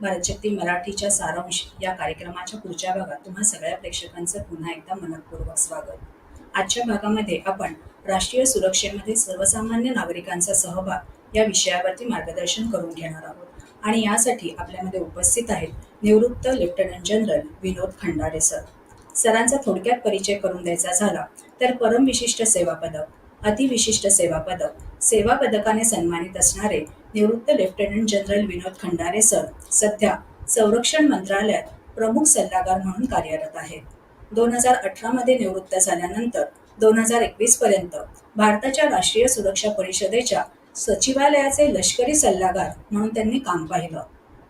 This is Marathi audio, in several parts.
भारतशक्ती मराठीच्या सारांश या कार्यक्रमाच्या पुढच्या भागात तुम्हा सगळ्या प्रेक्षकांचं पुन्हा एकदा मनपूर्वक स्वागत. आजच्या भागामध्ये आपण राष्ट्रीय सुरक्षेमध्ये सर्वसामान्य नागरिकांचा सहभाग या विषयावरती मार्गदर्शन करून घेणार आहोत. आणि यासाठी आपल्यामध्ये उपस्थित आहेत निवृत्त lieutenant general Vinod Khandare sir. सरांचा थोडक्यात परिचय करून द्यायचा झाला तर परमविशिष्ट सेवा पदक अतिविशिष्ट सेवा पदक सेवा पदकाने सन्मानित असणारे निवृत्त lieutenant general Vinod Khandare sir सध्या संरक्षण मंत्रालयात प्रमुख सल्लागार म्हणून कार्यरत आहेत. दोन हजार अठरामध्ये निवृत्त झाल्यानंतर दोन हजार एकवीस पर्यंत भारताच्या राष्ट्रीय सुरक्षा परिषदेच्या सचिवालयाचे लष्करी सल्लागार म्हणून त्यांनी काम पाहिलं.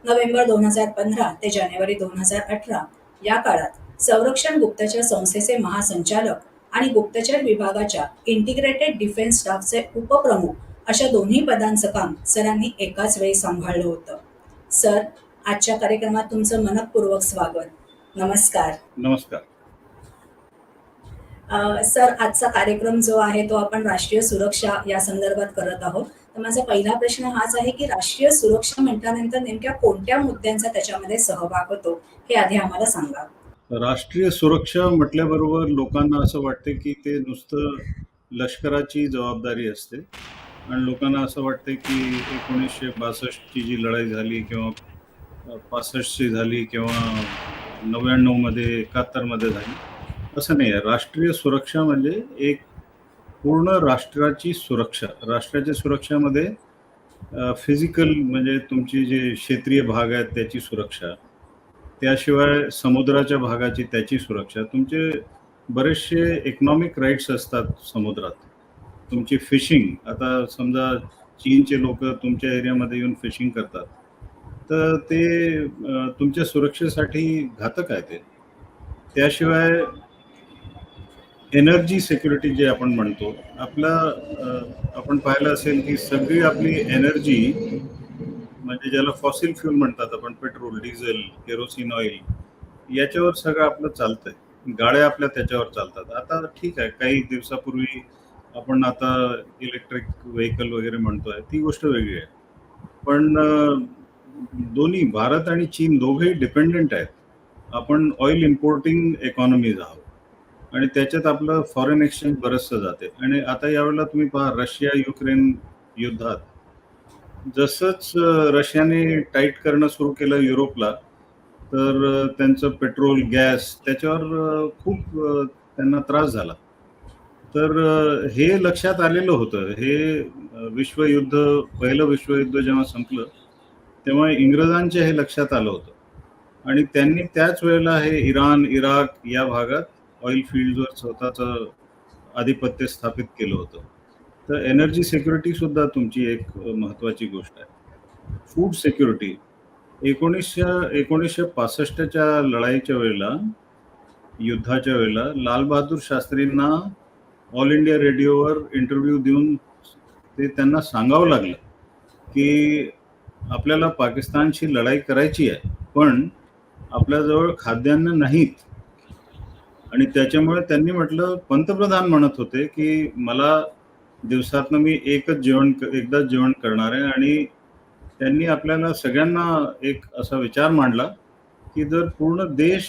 नोव्हेंबर दोन हजार पंधरा ते जानेवारी दोन हजार अठरा या काळात संरक्षण गुप्तचर संस्थेचे महासंचालक आणि गुप्तचर विभागाच्या इंटिग्रेटेड डिफेन्स स्टाफचे उपप्रमुख अशा दोन्ही पदांचं काम सरांनी एकाच वेळी सांभाळलं होतं. सर आजच्या कार्यक्रमात तुमचं मनपूर्वक स्वागत. नमस्कार. नमस्कार. सर आजचा कार्यक्रम जो आहे तो आपण राष्ट्रीय सुरक्षा या संदर्भात करत आहोत. तर माझा पहिला प्रश्न हाच आहे की राष्ट्रीय सुरक्षा म्हटल्यानंतर नेमक्या कोणत्या मुद्द्यांचा त्याच्यामध्ये सहभाग होतो हे आधी आम्हाला सांगा. राष्ट्रीय सुरक्षा म्हटल्याबरोबर लोकांना असं वाटते की ते नुसतं लष्कराची जबाबदारी असते. आणि लोकांना असं वाटते की एकोणीसशे बासष्टची जी लढाई झाली किंवा पासष्टची झाली किंवा नव्याण्णवमध्ये एकाहत्तरमध्ये झाली असं नाही आहे. राष्ट्रीय सुरक्षा म्हणजे एक पूर्ण राष्ट्राची सुरक्षा. राष्ट्राच्या सुरक्षामध्ये फिजिकल म्हणजे तुमची जे क्षेत्रीय भाग आहेत त्याची सुरक्षा. त्याशिवाय समुद्राच्या भागाची त्याची सुरक्षा. तुमचे बरेचसे इकॉनॉमिक राईट्स असतात समुद्रात. तुमची फिशिंग आता समजा चीनचे लोक तुमच्या एरियामध्ये येऊन फिशिंग करतात. तर ते तुमच्या सुरक्षेसाठी घातक आहे ते. त्याशिवाय एनर्जी सिक्युरिटी जे आपण म्हणतो आपला आपण पाहिलं असेल की सगळी आपली एनर्जी म्हणजे ज्याला फॉसिल फ्यूल म्हणतात आपण पेट्रोल डिझेल केरोसिन ऑइल याच्यावर सगळं आपलं चालतंय. गाड्या आपल्या त्याच्यावर चालतात. आता ठीक आहे काही दिवसापूर्वी आपण आता इलेक्ट्रिक व्हेकल वगैरे म्हणतोय ती गोष्ट वेगळी आहे. पण दोन्ही भारत आणि चीन दोघेही डिपेंडेंट आहेत. आपण ऑइल इम्पोर्टिंग इकॉनॉमीज आहोत. आणि त्याच्यात आपलं फॉरेन एक्सचेंज बरंचसं जाते. आणि आता यावेळेला तुम्ही पहा रशिया युक्रेन युद्धात जसंच रशियाने टाईट करणं सुरू केलं युरोपला तर त्यांचं पेट्रोल गॅस त्याच्यावर खूप त्यांना त्रास झाला. तर हे लक्षात आलेलं होतं. हे विश्वयुद्ध पहिलं विश्वयुद्ध जेव्हा संपलं तेव्हा इंग्रजांच्या हे लक्षात आलं होतं. आणि त्यांनी त्याच वेळेला हे इराण इराक या भागात ऑइल फील्डवर स्वतःचं आधिपत्य स्थापित केलं होतं. तर एनर्जी सिक्युरिटी सुद्धा तुमची एक महत्वाची गोष्ट आहे. फूड सिक्युरिटी एकोणीसशे एकोणीसशे पासष्टच्या लढाईच्या वेळेला युद्धाच्या वेळेला लालबहादूर शास्त्रींना ऑल इंडिया रेडिओवर इंटरव्ह्यू देऊन ते त्यांना सांगावं लागलं की आपल्याला पाकिस्तानशी लढाई करायची आहे पण आपल्याजवळ खाद्यान्न नाहीत. आणि त्याच्यामुळे त्यांनी म्हटलं पंतप्रधान म्हणत होते की मला दिवसातनं मी एकच जेवण एकदाच जेवण करणार आहे. आणि त्यांनी आपल्याला सगळ्यांना एक असा विचार मांडला की जर पूर्ण देश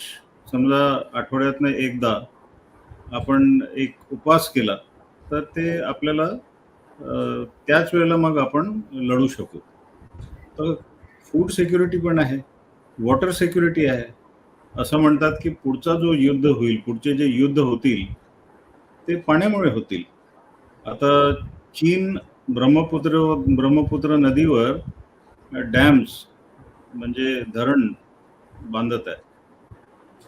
समजा आठवड्यातनं एकदा आपण एक उपवास केला तर ते आपल्याला त्याच वेळेला मग आपण लढू शकू. तर फूड सिक्युरिटी पण आहे वॉटर सिक्युरिटी आहे. असं म्हणतात की पुढचा जो युद्ध होईल पुढचे जे युद्ध होतील ते पाण्यामुळे होतील. आता चीन ब्रह्मपुत्र ब्रह्मपुत्र नदीवर डॅम्स म्हणजे धरण बांधत आहे.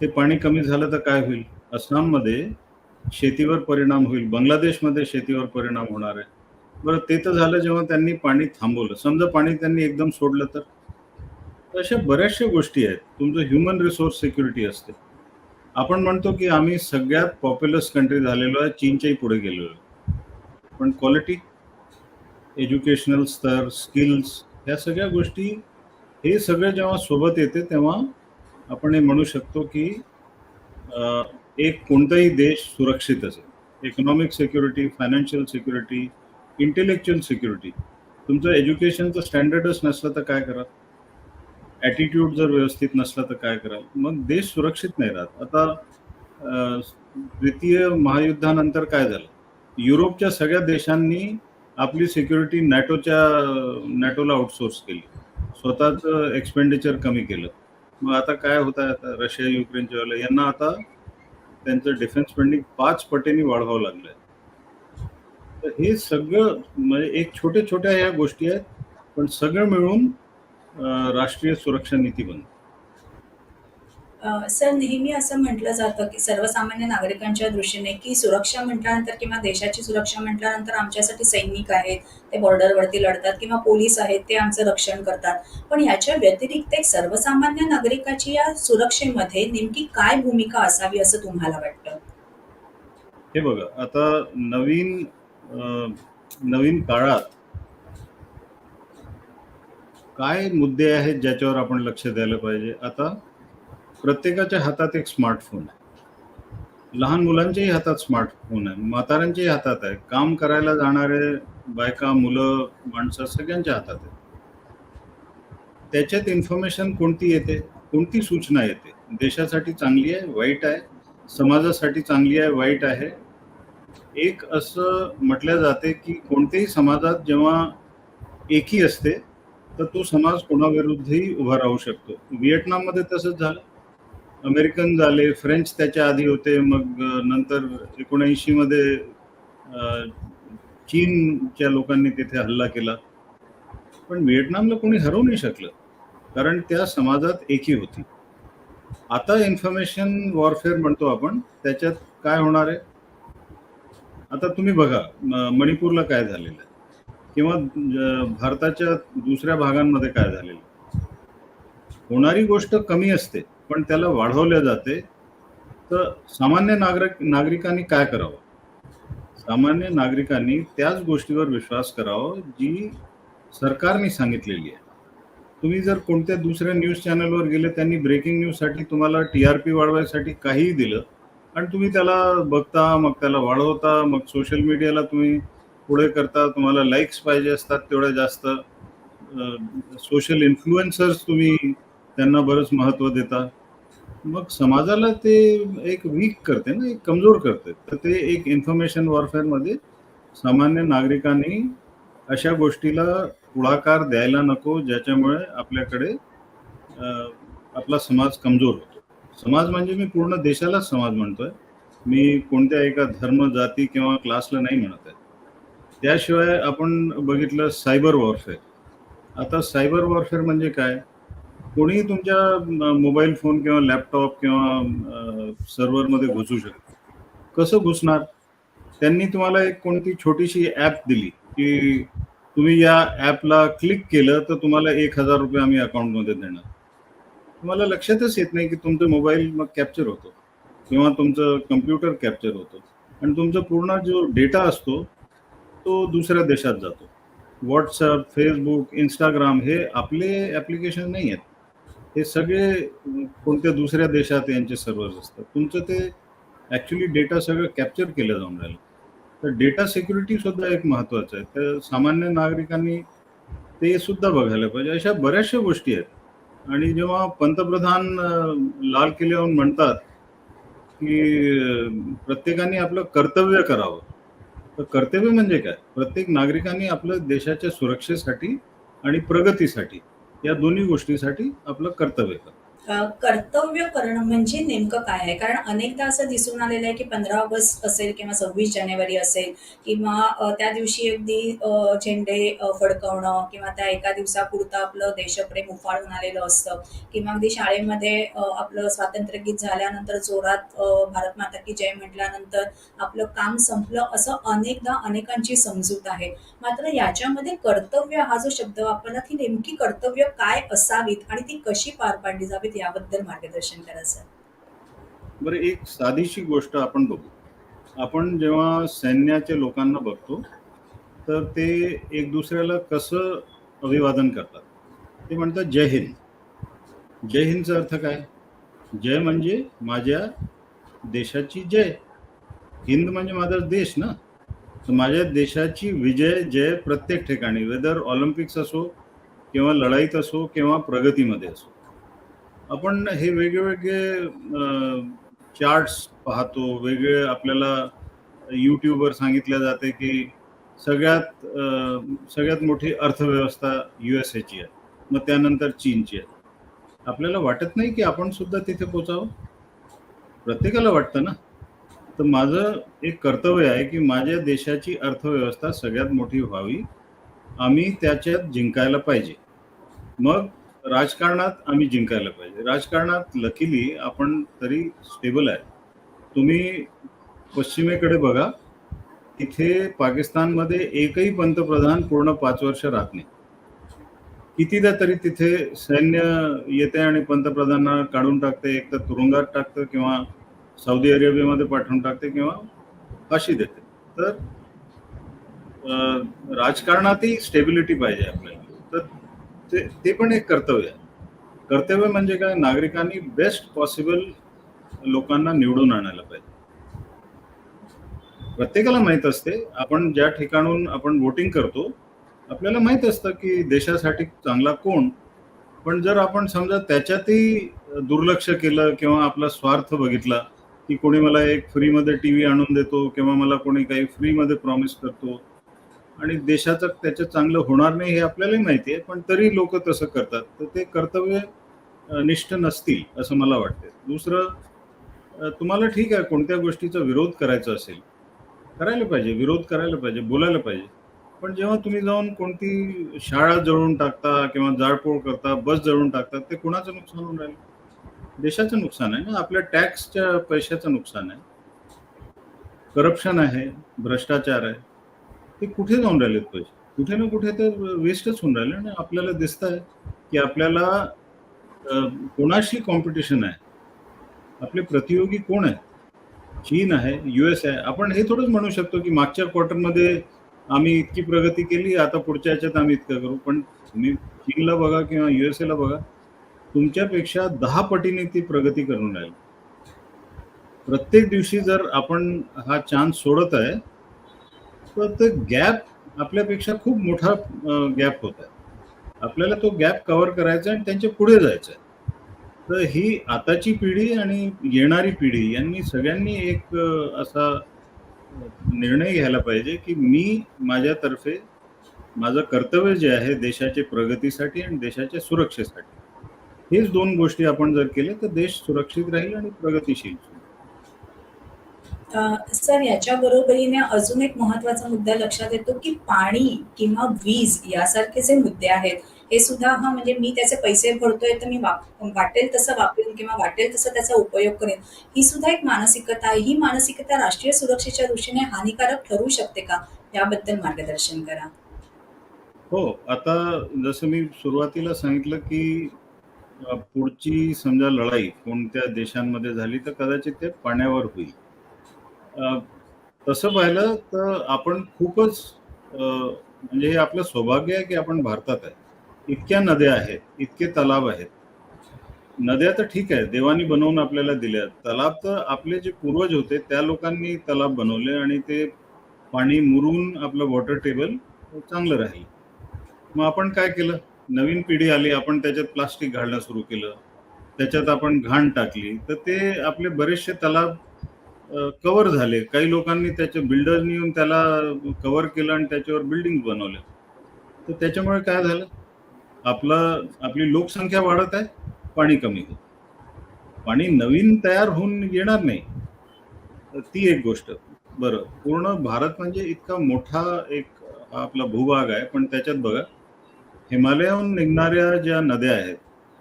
ते पाणी कमी झालं तर काय होईल? आसाममध्ये शेतीवर परिणाम होईल. बांगलादेशमध्ये शेतीवर परिणाम होणार आहे. बरं ते तर झालं जेव्हा त्यांनी पाणी थांबवलं. समजा पाणी त्यांनी एकदम सोडलं तर? अशा बऱ्याचशा गोष्टी आहेत. तुमचं ह्युमन रिसोर्स सिक्युरिटी असते. आपण म्हणतो की आम्ही सगळ्यात पॉप्युलस कंट्री झालेलो आहे चीनच्याही पुढे गेलेलो आहे. पण क्वालिटी एज्युकेशनल स्तर स्किल्स ह्या सगळ्या गोष्टी हे सगळं जेव्हा सोबत येते तेव्हा आपण हे म्हणू शकतो की एक कोणताही देश सुरक्षित असेल. Economic security financial security intellectual security तुमचं एज्युकेशनचं स्टँडर्डच नसलं तर काय करा ॲटिट्यूड जर व्यवस्थित नसला तर काय कराल? मग देश सुरक्षित नाही राहत. आता द्वितीय महायुद्धानंतर काय झालं? युरोपच्या सगळ्या देशांनी आपली सिक्युरिटी नॅटोच्या नॅटोला आउटसोर्स केली. स्वतःच एक्सपेंडिचर कमी केलं. मग आता काय होत आहे? आता रशिया युक्रेनच्या वेळेला यांना आता त्यांचं डिफेन्स स्पेंडिंग पाच पटीने वाढवावं लागलं आहे तर हे सगळं म्हणजे एक छोट्या छोट्या ह्या गोष्टी आहेत पण सगळं मिळून राष्ट्रीय सुरक्षा नीती बनते. सर नेहमी असं म्हटलं जातं की सर्वसामान्य नागरिकांच्या दृष्टीने की सुरक्षा म्हटल्यानंतर किंवा देशाची सुरक्षा म्हटल्यानंतर आमच्यासाठी सैनिक आहेत ते बॉर्डरवरती लढतात किंवा पोलीस आहेत ते आमचं रक्षण करतात. पण याच्या व्यतिरिक्त एक सर्वसामान्य नागरिकाची या सुरक्षेमध्ये नेमकी काय भूमिका असावी असं तुम्हाला वाटतं? हे बघा आता नवीन नवीन काळात काय मुद्दे आहेत ज्याच्यावर आपण लक्ष द्यायला पाहिजे? आता प्रत्येकाच्या हातात एक स्मार्टफोन आहे. लहान मुलांच्याही हातात स्मार्टफोन आहे म्हाताऱ्यांच्याही हातात आहे. काम करायला जाणारे बायका मुलं माणसं सगळ्यांच्या हातात आहे त्याच्यात इन्फॉर्मेशन कोणती येते कोणती सूचना येते? देशासाठी चांगली आहे वाईट आहे? समाजासाठी चांगली आहे वाईट आहे? एक असं म्हटलं जाते की कोणत्याही समाजात जेव्हा एकी असते तर तो समाज कोणाविरुद्धही उभा राहू शकतो. व्हिएटनाममध्ये तसंच झालं. अमेरिकन झाले फ्रेंच त्याच्या आधी होते मग नंतर एकोणऐंशी मध्ये चीनच्या लोकांनी तिथे हल्ला केला. पण व्हिएटनामला कोणी हरवू नाही शकलं कारण त्या समाजात एकी होती. आता इन्फॉर्मेशन वॉरफेअर म्हणतो आपण त्याच्यात काय होणार आहे? आता तुम्ही बघा मणिपूरला काय झालेलं आहे? किंवा भारताच्या दुसऱ्या भागांमध्ये काय झालेलं आहे. होणारी गोष्ट कमी असते. पण त्याला वाढवले जाते. तर सामान्य नागरिक नागरिकांनी काय करावं? सामान्य नागरिकांनी त्याच गोष्टीवर विश्वास करावा जी सरकारने सांगितलेली आहे. तुम्ही जर कोणत्या दुसऱ्या न्यूज चॅनलवर गेले त्यांनी ब्रेकिंग न्यूजसाठी तुम्हाला टी आर पी वाढवायसाठी काहीही दिलं आणि तुम्ही त्याला बघता मग त्याला वाढवता मग सोशल मीडियाला तुम्ही पुढे करता तुम्हाला लाईक्स पाहिजे असतात तेवढ्या जास्त. सोशल इन्फ्लुएन्सर्स तुम्ही त्यांना बरंच महत्त्व देता. मग समाजाला ते एक वीक करते ना एक कमजोर करते. तर ते एक इन्फॉर्मेशन वॉरफेअरमध्ये सामान्य नागरिकांनी अशा गोष्टीला पुढाकार द्यायला नको ज्याच्यामुळे आपल्याकडे आपला समाज कमजोर होतो. समाज म्हणजे मी पूर्ण देशालाच समाज म्हणतोय. मी कोणत्या एका धर्म जाती किंवा क्लासला नाही म्हणत आहे. त्याशिवाय आपण बघितलं सायबर वॉरफेअर आता सायबर वॉरफेअर म्हणजे काय? कोणीही तुमच्या मोबाईल फोन किंवा लॅपटॉप किंवा सर्व्हरमध्ये घुसू शकतो कसं घुसणार? त्यांनी तुम्हाला एक कोणती छोटीशी ॲप दिली की तुम्ही या ॲपला क्लिक केलं तर तुम्हाला एक हजार रुपये आम्ही अकाउंटमध्ये देणार. तुम्हाला लक्षातच येत नाही की तुमचं मोबाईल मग कॅप्चर होतो. किंवा तुमचं कम्प्युटर कॅप्चर होतं. आणि तुमचा पूर्ण जो डेटा असतो तो दुसऱ्या देशात जातो. व्हॉट्सअप फेसबुक इंस्टाग्राम हे आपले ॲप्लिकेशन नाही आहेत. हे सगळे कोणत्या दुसऱ्या देशात यांचे सर्व्हर्स असतात? तुमचं ते ॲक्च्युली डेटा सगळं कॅप्चर केलं जाऊन राहिलं. तर डेटा सिक्युरिटी सुद्धा एक महत्त्वाचं आहे. तर सामान्य नागरिकांनी ते सुद्धा बघायला पाहिजे. अशा बऱ्याचशा गोष्टी आहेत. आणि जेव्हा पंतप्रधान लाल किल्ल्याहून म्हणतात की प्रत्येकाने आपलं कर्तव्य करावं. तर कर्तव्य म्हणजे काय? प्रत्येक नागरिकांनी आपलं देशाच्या सुरक्षेसाठी आणि प्रगतीसाठी या दोन्ही गोष्टीसाठी आपलं कर्तव्य करतो कर्तव्य करणं म्हणजे नेमकं काय आहे? कारण अनेकदा असं दिसून आलेलं आहे की पंधरा ऑगस्ट असेल किंवा सव्वीस जानेवारी असेल किंवा त्या दिवशी अगदी झेंडे फडकवणं किंवा त्या एका दिवसापुरतं आपलं देशप्रेम उफाळून आलेलं असतं किंवा अगदी शाळेमध्ये आपलं स्वातंत्र्यगीत झाल्यानंतर जोरात भारत माता की जय म्हटल्यानंतर आपलं काम संपलं असं अनेकदा अनेकांची समजूत आहे. मात्र याच्यामध्ये कर्तव्य हा जो शब्द वापरला ती नेमकी कर्तव्य काय असावीत आणि ती कशी पार पाडली जावीत याबद्दल मार्गदर्शन करा सर. बरं एक साधीशी गोष्ट आपण बघू. आपण जेव्हा सैन्याच्या लोकांना बघतो तर ते एक दुसऱ्याला कसं अभिवादन करतात? ते म्हणतात जय हिंद. जय हिंदचा अर्थ काय? जय म्हणजे माझ्या देशाची जय. हिंद म्हणजे माझा देश ना? तर माझ्या देशाची विजय जय प्रत्येक ठिकाणी वेदर ऑलिम्पिक्स असो किंवा लढाईत असो किंवा प्रगतीमध्ये असो. आपण हे वेगवेगळे चार्ट्स पाहतो. वेगळे आपल्याला यूट्यूबवर सांगितलं जाते की सगळ्यात सगळ्यात मोठी अर्थव्यवस्था यू एस एची आहे. मग त्यानंतर चीनची आहे. आपल्याला वाटत नाही की आपण सुद्धा तिथे पोचावं? प्रत्येकाला वाटतं ना? तर माझं एक कर्तव्य आहे की माझ्या देशाची अर्थव्यवस्था सगळ्यात मोठी व्हावी. आम्ही त्याच्यात जिंकायला पाहिजे. मग राजकारणात आम्ही जिंकायला पाहिजे. राजकारणात लकीली आपण तरी स्टेबल आहे. तुम्ही पश्चिमेकडे बघा तिथे पाकिस्तानमध्ये एकही पंतप्रधान पूर्ण पाच वर्ष राहत नाही. कितीदा तरी तिथे सैन्य येते आणि पंतप्रधानांना काढून टाकते एक तर तुरुंगात टाकतं किंवा सौदी अरेबियामध्ये पाठवून टाकते किंवा फाशी देते. तर राजकारणातही स्टेबिलिटी पाहिजे आपल्याला. तर ते ते पण एक कर्तव्य आहे. कर्तव्य म्हणजे काय? नागरिकांनी बेस्ट पॉसिबल लोकांना निवडून आणायला पाहिजे. प्रत्येकाला माहीत असते आपण ज्या ठिकाणून आपण वोटिंग करतो आपल्याला माहीत असतं की देशासाठी चांगला कोण? पण जर आपण समजा त्याच्यातही दुर्लक्ष केलं किंवा आपला स्वार्थ बघितला की कोणी मला एक फ्रीमध्ये टी व्ही आणून देतो किंवा मला कोणी काही फ्रीमध्ये प्रॉमिस करतो आणि देशाचं त्याचं चांगलं होणार नाही हे आपल्यालाही माहिती आहे पण तरी लोक तसं करतात. तर ते कर्तव्य निष्ठ नसतील असं मला वाटते दुसरं तुम्हाला ठीक आहे कोणत्या गोष्टीचा विरोध करायचा असेल करायला पाहिजे विरोध करायला पाहिजे बोलायला पाहिजे. पण जेव्हा तुम्ही जाऊन कोणती शाळा जळून टाकता किंवा जाळपोळ करता बस जळून टाकता ते कुणाचं नुकसान होऊन राहिलं? देशाचं नुकसान आहे ना? आपल्या टॅक्सच्या पैशाचं नुकसान आहे. करप्शन आहे भ्रष्टाचार आहे. ते कुठे जाऊन राहिलेत पैसे? कुठे ना कुठे तर वेस्टच होऊन राहिले आणि आपल्याला दिसत आहे की आपल्याला कोणाशी कॉम्पिटिशन आहे? आपले प्रतियोगी कोण आहे चीन आहे यू एस आहे. आपण हे थोडंच म्हणू शकतो की मागच्या क्वार्टरमध्ये आम्ही इतकी प्रगती केली आता पुढच्या ह्याच्यात आम्ही इतकं करू. पण तुम्ही चीनला बघा किंवा यू एस एला बघा तुमच्यापेक्षा दहा पटीने ती प्रगती करून राहील. प्रत्येक दिवशी जर आपण हा चान्स सोडत आहे तर ते गॅप आपल्यापेक्षा खूप मोठा गॅप होता आपल्याला तो गॅप कव्हर करायचा आणि त्यांच्या पुढे जायचं आहे. तर ही आताची पिढी आणि येणारी पिढी यांनी सगळ्यांनी एक असा निर्णय घ्यायला पाहिजे की मी माझ्यातर्फे माझं कर्तव्य जे आहे देशाच्या प्रगतीसाठी आणि देशाच्या सुरक्षेसाठी. हेच दोन गोष्टी आपण जर केल्या तर देश सुरक्षित राहील आणि प्रगतीशील. सर याच्या बरोबरीने अजून एक महत्त्वाचा मुद्दा लक्षात येतो की पाणी किंवा वीज यासारखे जे मुद्दे आहेत हे सुद्धा हा म्हणजे मी त्याचे पैसे भरतोय तर मी वाटेल तसं वापरेन किंवा वाटेल तसं त्याचा उपयोग करेन ही सुद्धा एक मानसिकता आहे. ही मानसिकता राष्ट्रीय सुरक्षेच्या दृष्टीने हानिकारक ठरू शकते का? याबद्दल मार्गदर्शन करा. हो आता जसं मी सुरुवातीला सांगितलं की पुढची समजा लढाई कोणत्या देशांमध्ये झाली तर कदाचित ते पाण्यावर होईल. तसं पाहिलं तर आपण खूपच म्हणजे हे आपलं सौभाग्य आहे की आपण भारतात आहे. इतक्या नद्या आहेत इतके तलाव आहेत. नद्या तर ठीक आहे देवानी बनवून आपल्याला दिल्या. तलाव तर आपले जे पूर्वज होते त्या लोकांनी तलाव बनवले आणि ते पाणी मुरून आपलं वॉटर टेबल चांगलं राहील. मग आपण काय केलं? नवीन पिढी आली आपण त्याच्यात प्लास्टिक घालणं सुरू केलं. त्याच्यात आपण घाण टाकली. तर ते आपले बरेचसे तलाव कव्हर झाले. काही लोकांनी त्याच्या बिल्डरनी येऊन त्याला कव्हर केलं आणि त्याच्यावर बिल्डिंग बनवले. तर त्याच्यामुळे काय झालं? आपलं आपली लोकसंख्या वाढत आहे पाणी कमी होत. पाणी नवीन तयार होऊन येणार नाही. ती एक गोष्ट. बरं पूर्ण भारत म्हणजे इतका मोठा एक आपला भूभाग आहे. पण त्याच्यात बघा हिमालयाहून निघणाऱ्या ज्या नद्या आहेत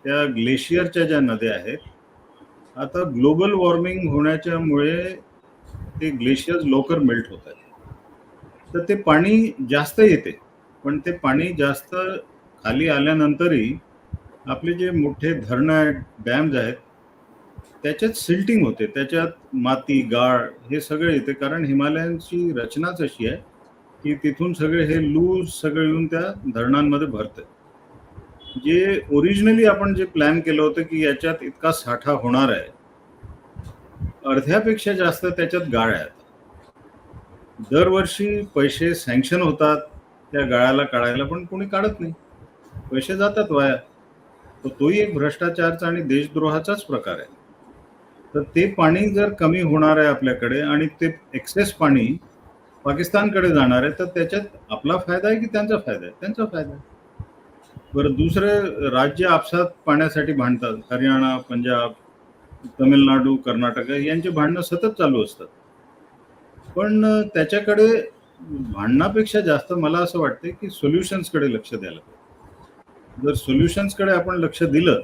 त्या ग्लेशियरच्या ज्या नद्या आहेत आता ग्लोबल वॉर्मिंग होण्याच्यामुळे ते ग्लेशियर्स लवकर मेल्ट होत आहेत. तर ते पाणी जास्त येते पण ते पाणी जास्त खाली आल्यानंतरही आपले जे मोठे धरणं आहेत डॅम्स आहेत त्याच्यात सिल्टिंग होते. त्याच्यात माती गाळ हे सगळे येते. कारण हिमालयांची रचनाच अशी आहे की तिथून सगळे हे लूज सगळे येऊन त्या धरणांमध्ये भरते. जे ओरिजिनली आपण जे प्लॅन केलं होतं की याच्यात इतका साठा होणार आहे अर्ध्यापेक्षा जास्त त्याच्यात गाळ आहेत. दरवर्षी पैसे सँक्शन होतात त्या गाळाला काढायला पण कोणी काढत नाही. पैसे जातात वाया. तर तोही एक भ्रष्टाचारचा आणि देशद्रोहाचाच प्रकार आहे. तर ते पाणी जर कमी होणार आहे आपल्याकडे आणि ते एक्सेस पाणी पाकिस्तानकडे जाणार आहे तर त्याच्यात आपला फायदा आहे की त्यांचा फायदा आहे? त्यांचा फायदा आहे. बरं दुसरे राज्य आपसात पाण्यासाठी भांडतात. हरियाणा पंजाब तमिळनाडू कर्नाटक यांचे भांडणं सतत चालू असतात. पण त्याच्याकडे भांडणापेक्षा जास्त मला असं वाटतं की सोल्युशन्सकडे लक्ष द्यायला पाहिजे. जर सोल्युशन्सकडे आपण लक्ष दिलं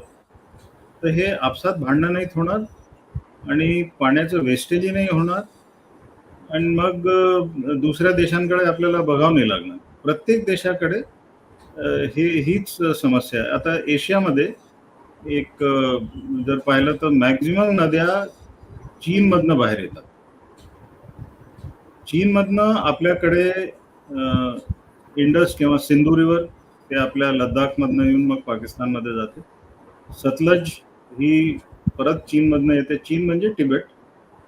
तर हे आपसात भांडणं नाहीत होणार आणि पाण्याचं वेस्टेजही नाही होणार आणि मग दुसऱ्या देशांकडे आपल्याला बघावं नाही लागणार. प्रत्येक देशाकडे ही हीच समस्या आहे. आता एशियामध्ये एक जर पाहिलं तर मॅक्झिमम नद्या चीनमधनं बाहेर येतात. चीनमधनं आपल्याकडे इंडस किंवा सिंधू रिव्हर ते आपल्या लद्दाखमधनं येऊन मग पाकिस्तानमध्ये जाते. सतलज ही परत चीनमधनं येते. चीन म्हणजे तिबेट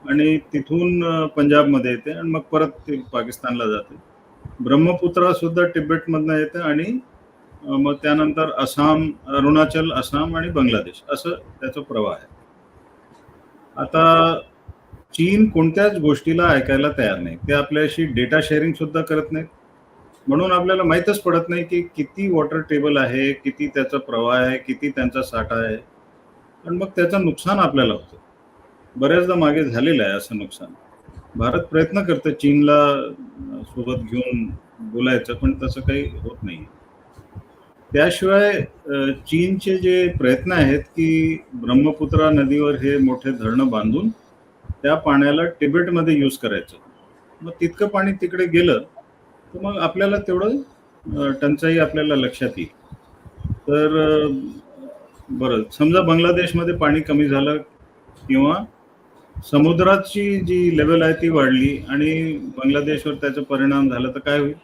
आणि तिथून पंजाबमध्ये येते आणि मग परत ते पाकिस्तानला जाते. ब्रह्मपुत्रा सुद्धा तिबेटमधनं येते आणि मग त्यानंतर आसाम अरुणाचल आसाम आणि बांगलादेश असं त्याचा प्रवाह आहे. आता चीन कोणत्याच गोष्टीला ऐकायला तयार नाही. ते आपल्याशी डेटा शेअरिंग सुद्धा करत नाहीत. म्हणून आपल्याला माहीतच पडत नाही की किती वॉटर टेबल आहे किती त्याचा प्रवाह आहे किती त्यांचा साठा आहे. आणि मग त्याचं नुकसान आपल्याला होतं. बऱ्याचदा मागे झालेलं आहे असं नुकसान. भारत प्रयत्न करतं चीनला सोबत घेऊन बोलायचं पण तसं काही होत नाही. त्याशिवाय चीनचे जे प्रयत्न आहेत की ब्रह्मपुत्रा नदीवर हे मोठे धरणं बांधून त्या पाण्याला तिबेटमध्ये यूज करायचं. मग तितकं पाणी तिकडे गेलं तर मग आपल्याला तेवढं टंचाई आपल्याला लक्षात येईल. तर बरं समजा बांगलादेशमध्ये पाणी कमी झालं किंवा समुद्राची जी लेवल आहे ती वाढली आणि बांगलादेशवर त्याचा परिणाम झाला तर काय होईल?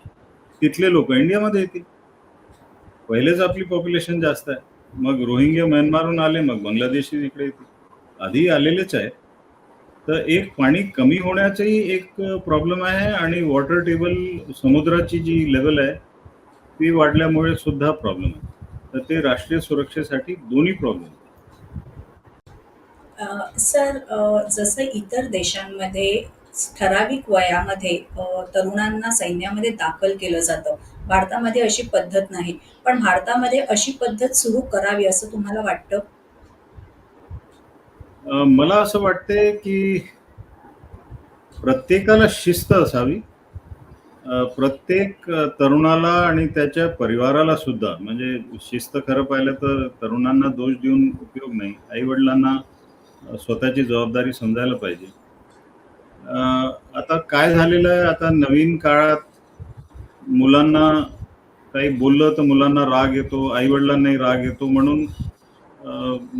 तिथले लोक इंडियामध्ये येतील. पहिलेच आपली पॉप्युलेशन जास्त आहे. मग रोहिंग्या म्यानमारहून आले मग बांगलादेशी इकडे आधी आलेलेच आहे. तर एक पाणी कमी होण्याचाही एक प्रॉब्लेम आहे आणि वॉटर टेबल समुद्राची जी लेवल आहे ती वाढल्यामुळे सुद्धा प्रॉब्लेम आहे. तर ते राष्ट्रीय सुरक्षेसाठी दोन्ही प्रॉब्लेम सर जसं इतर देशांमध्ये ठराविक वयामध्ये तरुणांना सैन्यामध्ये दाखल केलं जातं भारतामध्ये अशी पद्धत नाही. पण भारतामध्ये अशी पद्धत सुरू करावी असं तुम्हाला वाटतं? मला असं वाटते की प्रत्येकाला शिस्त असावी. प्रत्येक तरुणाला आणि त्याच्या परिवाराला सुद्धा. म्हणजे शिस्त खरं पाहिलं तर तरुणांना दोष देऊन उपयोग नाही. आई वडिलांना स्वतःची जबाबदारी समजायला पाहिजे. आता काय झालेलं आहे? आता नवीन काळात मुलांना काही बोललं तर मुलांना राग येतो आई वडिलांनाही राग येतो म्हणून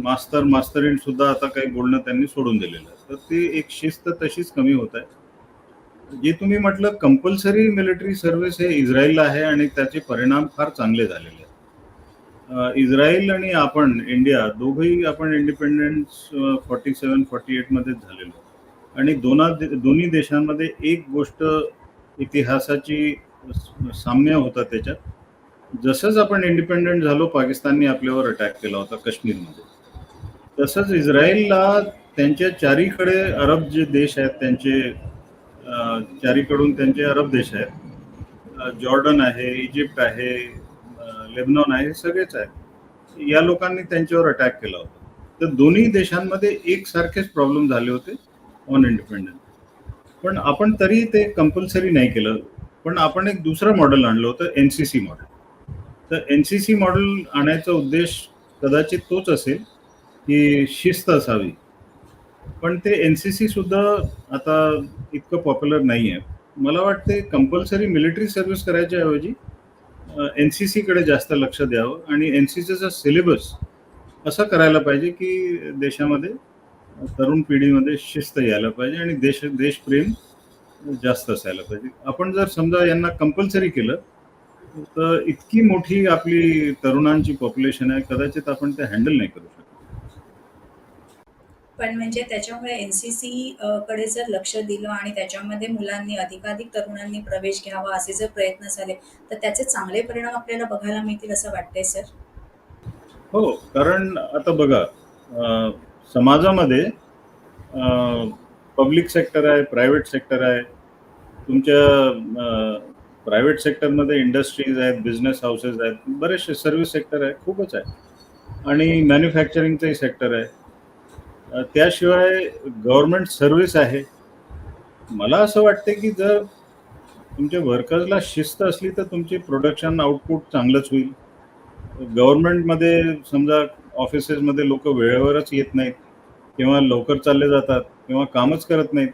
मास्तर मास्तरीण सुद्धा आता काही बोलणं त्यांनी सोडून दिलेलं आहे. तर ती एक शिस्त तशीच कमी होत आहे. जे तुम्ही म्हटलं कंपल्सरी मिलिटरी सर्व्हिस हे इस्रायलला आहे आणि त्याचे परिणाम फार चांगले झालेले आहेत. इस्रायल आणि आपण इंडिया दोघंही आपण इंडिपेंडन्स फॉर्टी सेवन फॉर्टी एटमध्येच झालेलो आणि दोना दोन्ही देशांमध्ये एक गोष्ट इतिहासाची साम्य होता त्याच्यात. जसंच आपण इंडिपेंडंट झालो पाकिस्तानने आपल्यावर अटॅक केला होता काश्मीरमध्ये. तसंच इस्रायलला त्यांच्या चारीकडे अरब जे देश आहेत त्यांचे चारीकडून त्यांचे अरब देश आहेत. जॉर्डन आहे इजिप्त आहे लेबनॉन आहे सगळेच आहेत. या लोकांनी त्यांच्यावर अटॅक केला होता. तर दोन्ही देशांमध्ये एकसारखेच प्रॉब्लेम झाले होते ऑन इंडिपेंडन्स पण आपण तरी ते कंपल्सरी नाही केलं. पण आपण एक दुसरं मॉडेल आणलं होतं एन सी सी मॉडेल. तर एन सी सी मॉडेल आणायचा उद्देश कदाचित तोच असेल की शिस्त असावी. पण ते एन सी सी सुद्धा आता इतकं पॉप्युलर नाही आहे मला वाटते कंपल्सरी मिलिटरी सर्व्हिस करायच्या ऐवजी एन सी सीकडे जास्त लक्ष द्यावं आणि एन सी सीचा सिलेबस असं करायला पाहिजे की देशामध्ये तरुण पिढीमध्ये शिस्त यायला पाहिजे आणि देश देशप्रेम जास्त असायला पाहिजे. आपण जर समजा यांना कंपल्सरी केलं तर इतकी मोठी आपली तरुणांची पॉप्युलेशन आहे कदाचित आपण ते हँडल नाही करू शकत. पण म्हणजे त्याच्यामुळे एन सी सी कडे जर लक्ष दिलं आणि त्याच्यामध्ये मुलांनी अधिकाधिक तरुणांनी प्रवेश घ्यावा असे जर प्रयत्न झाले तर त्याचे चांगले परिणाम आपल्याला बघायला मिळतील असं वाटतंय सर? हो कारण आता बघा समाजामध्ये पब्लिक सेक्टर आहे प्रायव्हेट सेक्टर आहे तुमच्या प्रायव्हेट सेक्टरमध्ये इंडस्ट्रीज आहेत बिझनेस हाऊसेस आहेत बरेचसे सर्व्हिस सेक्टर आहे खूपच आहे. आणि मॅन्युफॅक्चरिंगचंही सेक्टर आहे. त्याशिवाय गव्हर्नमेंट सर्व्हिस आहे. मला असं वाटतं की जर तुमच्या वर्कर्सला शिस्त असली तर तुमची प्रोडक्शन आउटपुट चांगलंच होईल. गव्हर्नमेंटमध्ये समजा ऑफिसेसमध्ये लोक वेळेवरच येत नाहीत किंवा लवकर चालले जातात किंवा कामच करत नाहीत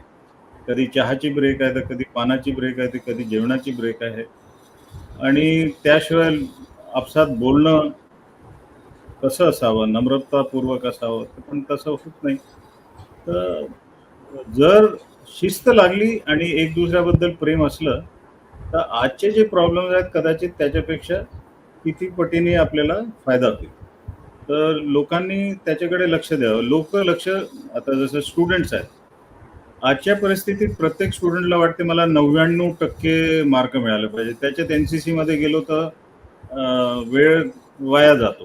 कधी चहाची ब्रेक आहे तर कधी पानाची ब्रेक आहे तर कधी जेवणाची ब्रेक आहे. आणि त्याशिवाय आपसात बोलणं कसं असावं? नम्रतापूर्वक असावं? ते पण तसं होत नाही. तर जर शिस्त लागली आणि एक दुसऱ्याबद्दल प्रेम असलं तर आजचे जे प्रॉब्लेम्स आहेत कदाचित त्याच्यापेक्षा किती पटीने आपल्याला फायदा होईल तर लोकांनी त्याच्याकडे लक्ष द्यावं. लोक लक्ष आता जसं स्टुडंट्स आहेत आजच्या परिस्थितीत प्रत्येक स्टुडंटला वाटते मला नव्याण्णव टक्के मार्क मिळाले पाहिजे. त्याच्यात एन सी सीमध्ये गेलो तर वेळ वाया जातो.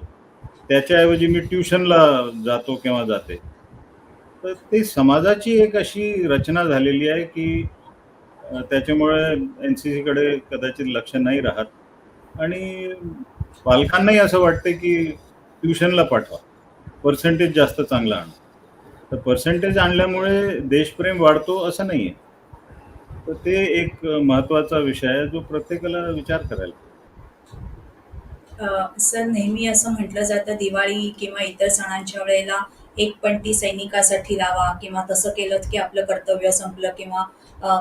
त्याच्याऐवजी मी ट्युशनला जातो किंवा जाते. तर ते समाजाची एक अशी रचना झालेली आहे की त्याच्यामुळे एन सी सीकडे कदाचित लक्ष नाही राहत. आणि पालकांनाही असं वाटतं की ट्युशनला पाठवा. पर्सेंटेज जास्त चांगला आणा. तर पर्सेंटेज आणल्यामुळे देशप्रेम वाढतो असं नाही आहे तर ते एक महत्त्वाचा विषय आहे जो प्रत्येकाला विचार करायला. सर नेहमी असं म्हटलं जातं दिवाळी किंवा इतर सणांच्या वेळेला एक पणती सैनिकासाठी लावा किंवा तसं केलं की आपलं कर्तव्य संपलं किंवा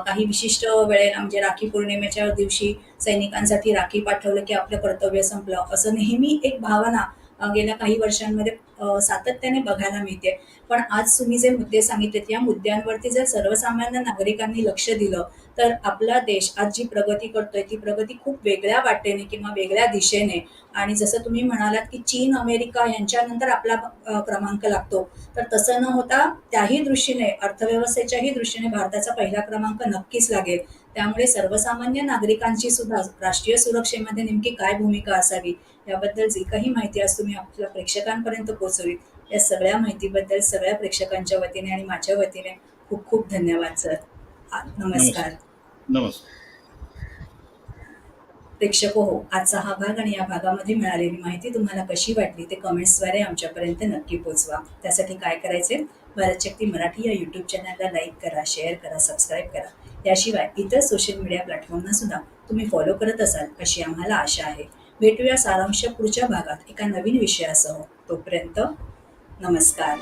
काही विशिष्ट वेळेला म्हणजे राखी पौर्णिमेच्या दिवशी सैनिकांसाठी राखी पाठवलं की आपलं कर्तव्य संपलं. असं नेहमी एक भावना गेल्या काही वर्षांमध्ये सातत्याने बघायला मिळते. पण आज तुम्ही जे मुद्दे सांगितलेत या मुद्द्यांवरती जर सर्वसामान्य नागरिकांनी लक्ष दिलं तर आपला देश आज जी प्रगती करतोय ती प्रगती खूप वेगळ्या वाटेने किंवा वेगळ्या दिशेने. आणि जसं तुम्ही म्हणालात की चीन अमेरिका यांच्यानंतर आपला क्रमांक लागतो तर तसं न होता त्याही दृष्टीने अर्थव्यवस्थेच्याही दृष्टीने भारताचा पहिला क्रमांक नक्कीच लागेल. त्यामुळे सर्वसामान्य नागरिकांची सुद्धा राष्ट्रीय सुरक्षेमध्ये नेमकी काय भूमिका असावी याबद्दल जी काही माहिती आज तुम्ही आपल्या प्रेक्षकांपर्यंत पोहोचवी या सगळ्या माहितीबद्दल सगळ्या प्रेक्षकांच्या वतीने आणि माझ्या वतीने खूप खूप धन्यवाद सर. नमस्कार. प्रेक्षक हो आजचा हा भाग आणि या भागामध्ये मिळालेली माहिती तुम्हाला कशी वाटली ते कमेंट्सद्वारे आमच्यापर्यंत नक्की पोहोचवा त्यासाठी काय करायचे भारत शक्ती मराठी या यूट्यूब चॅनलला लाईक करा शेअर करा सबस्क्राईब करा. त्याशिवाय इतर सोशल मीडिया प्लॅटफॉर्मना सुद्धा तुम्ही फॉलो करत असाल अशी आम्हाला आशा आहे. भेटूया सारांश पुढच्या भागात एका नवीन विषयासह. तोपर्यंत नमस्कार.